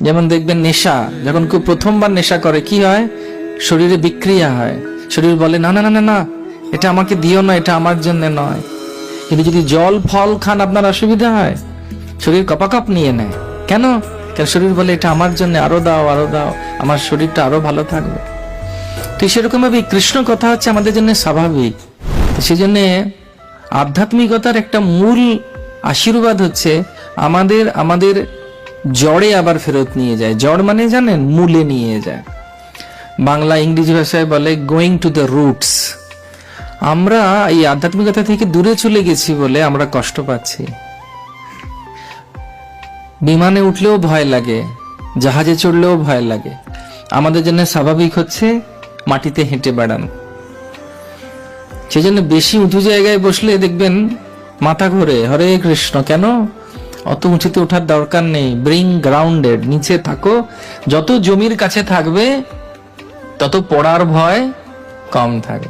যেমন দেখবেন নেশা, যখন কেউ প্রথমবার নেশা করে, কি হয়? শরীরে বিক্রিয়া হয়। শরীর বলে, না না না না না, এটা আমাকে দিও না, এটা আমার জন্য নয়। কিন্তু যদি জল, ফল খান, আপনার অসুবিধা হয়? শরীর কপাকপ নিয়ে নেয়। কেন? কেন শরীর বলে, এটা আমার জন্য, আরও দাও আরও দাও, আমার শরীরটা আরও ভালো থাকবে। তো সেরকম ভাবে কৃষ্ণ কথা হচ্ছে আমাদের জন্য স্বাভাবিক। তো সেই জন্য আধ্যাত্মিকতার একটা মূল আশীর্বাদ হচ্ছে আমাদের আমাদের জড়ে আবার ফেরত নিয়ে যায়। জড় মানে জানেন, মূলে নিয়ে যায়। বাংলা ইংরেজি ভাষায় বলে গোয়িং টু দ্য রুটস আমরা এই আধ্যাত্মিকতা থেকে দূরে চলে গেছি বলে আমরা কষ্ট পাচ্ছি। বিমানে উঠলেও ভয় লাগে, জাহাজে চড়লেও ভয় লাগে। আমাদের জন্য স্বাভাবিক হচ্ছে, মাটিতে হেঁটে বেড়ানো। সেজন্য বেশি উঁচু জায়গায় বসলে দেখবেন, মাথা ঘোরে, হরে কৃষ্ণ, কেন? অত উঁচুতে ওঠার দরকার নেই। ব্রিং গ্রাউন্ডেড নিচে থাকো। যত জমির কাছে থাকবে, তত পড়ার ভয় কম থাকবে।